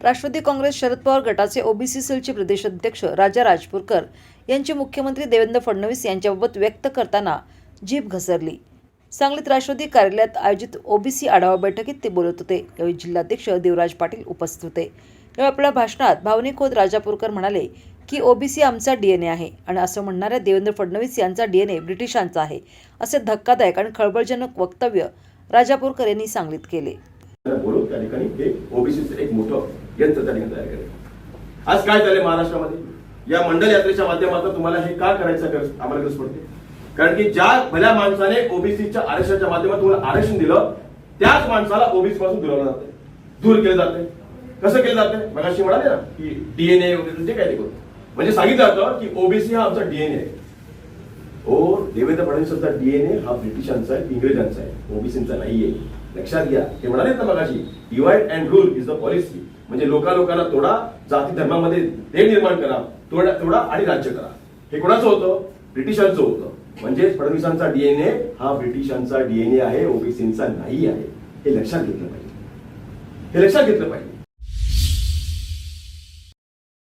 राष्ट्रवादी काँग्रेस शरद पवार गटाचे ओबीसी सेलचे प्रदेशाध्यक्ष राजा राजपूरकर यांची मुख्यमंत्री देवेंद्र फडणवीस यांच्याबाबत व्यक्त करताना जीभ घसरली. सांगलीत राष्ट्रवादी कार्यालयात आयोजित ओबीसी आढावा बैठकीत ते बोलत होते. यावेळी जिल्हाध्यक्ष देवराज पाटील उपस्थित होते. यावेळी आपल्या भाषणात भावनिक होत राजापूरकर म्हणाले की ओबीसी आमचा डीएनए आहे आणि असं म्हणणाऱ्या देवेंद्र फडणवीस यांचा डीएनए ब्रिटिशांचा आहे असे धक्कादायक आणि खळबळजनक वक्तव्य राजापूरकर यांनी सांगलीत केले. बोलून त्या ठिकाणी हे ओबीसीचं एक मोठं यंत्र त्या ठिकाणी तयार केलं आज काय झालं महाराष्ट्रामध्ये? या मंडल यात्रेच्या माध्यमातून तुम्हाला हे का करायचं गरज आम्हाला गरज पडते? कारण की ज्या भल्या माणसाने ओबीसीच्या आरक्षणाच्या माध्यमातून तुम्हाला आरक्षण दिलं त्याच माणसाला ओबीसी पासून दुरावलं जाते दूर केलं जाते कसं केलं जाते मगाशी म्हणाले ना की डीएनए वगैरे जे काही ते म्हणजे सांगितलं जातं की ओबीसी हा आमचा डीएनए आहे. हो देवेंद्र फडणवीसांचा डीएनए हा ब्रिटिशांचा आहे इंग्रजांचा आहे ओबीसीचा नाहीये. लक्षात घ्या. ते म्हणाले ना मगाशी divide and rule is the policy म्हणजे लोका लोकांना तोडा जाती धर्मामध्ये ते निर्माण करा तोडा तोडा आणि राज्य करा. हे कोणाचं होतं? ब्रिटिशांचं होतं. म्हणजे फडणवीसांचा डीएनए हा ब्रिटिशांचा डीएनए आहे ओबीसींचा नाही आहे. हे लक्षात घेतलं पाहिजे. हे लक्षात घेतलं पाहिजे.